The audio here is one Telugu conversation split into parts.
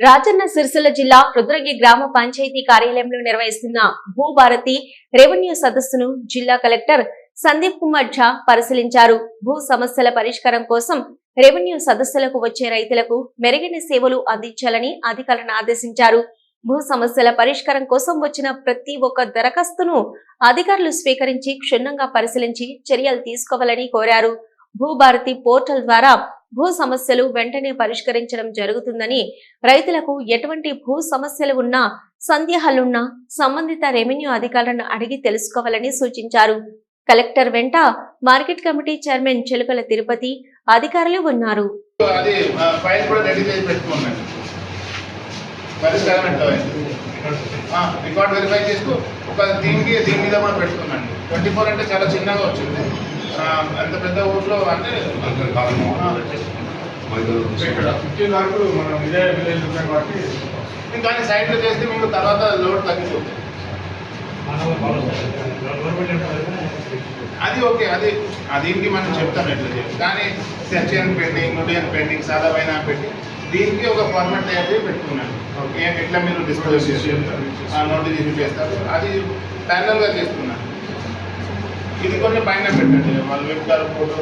రాజన్న సిరిసిల్ల జిల్లా రుద్రగి గ్రామ పంచాయతీ కార్యాలయంలో నిర్వహిస్తున్న భూభారతి రెవెన్యూ సదస్సును జిల్లా కలెక్టర్ సందీప్ కుమార్ ఝా పరిశీలించారు. భూ సమస్యల పరిష్కారం కోసం రెవెన్యూ సదస్సులకు వచ్చే రైతులకు మెరుగైన సేవలు అందించాలని అధికారులను ఆదేశించారు. భూ సమస్యల పరిష్కారం కోసం వచ్చిన ప్రతి ఒక్క దరఖాస్తును అధికారులు స్వీకరించి క్షుణ్ణంగా పరిశీలించి చర్యలు తీసుకోవాలని కోరారు. భూభారతి పోర్టల్ ద్వారా భూ సమస్యలు వెంటనే పరిష్కరించడం జరుగుతుందని రైతులకు ఎటువంటి భూ సమస్యలు ఉన్నా సందేహాలున్నా సంబంధిత రెవెన్యూ అధికారులను అడిగి తెలుసుకోవాలని సూచించారు. కలెక్టర్ వెంట market committee chairman Chilukala Tirupati అధికారులు ఉన్నారు. రికార్డ్ వెరిఫై చేస్తూ ఒక దీనికి దీని మీద మనం పెట్టుకున్నాం. ట్వంటీ ఫోర్ అంటే చాలా చిన్నగా వచ్చింది. అంత పెద్ద ఊర్లో అంటే ఫిఫ్టీన్ వరకు మనం ఇదే విలేజ్ ఉంటాం కాబట్టి. కానీ సైడ్లో చేస్తే మీకు తర్వాత లోడ్ తగ్గిపోతుంది. అది ఓకే అది దీనికి మనం చెప్తాం ఎట్లా చేయాలి? కానీ సెర్చ్ అండ్ పెండింగ్ నుడియన్ పెండింగ్ సాదా పైన పెట్టి దీనికి ఒక ఫార్మాట్ తయారు చేసి పెట్టుకున్నాను. ఓకే. ఎట్లా మీరు డిస్పోజ్ చేసి నోటీస్ చేస్తారు. అది ప్యారల్గా చేస్తున్నాను. ఇది కొన్ని పైన పెట్టండి. వాళ్ళు వెబ్కార్ ఫోటో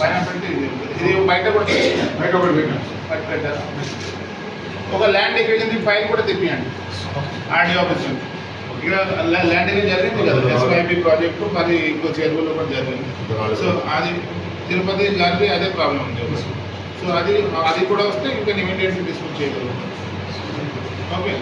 పైన పెట్టి ఇది ఇది బయట కూడా. బయట పెట్టాం బయట పెట్టారా ఒక ల్యాండ్ ఎక్వేషన్ ఫైల్ కూడా తెప్పియండి. ఆర్డీ ఆఫీస్ నుంచి. ఇక్కడ ల్యా- ల్యాండ్ ఎక్వేషన్ జరిగింది కదా ఎస్వైపి ప్రాజెక్టు మరి ఇంకో చెరువులో కూడా జరిగింది. సో అది తిరుపతి గారికి అదే ప్రాబ్లం ఉంది. సో అది అది కూడా వస్తే ఇంకా ఇమీడియట్లీ డిస్కస్ చేయగలుగుతాం ఓకే?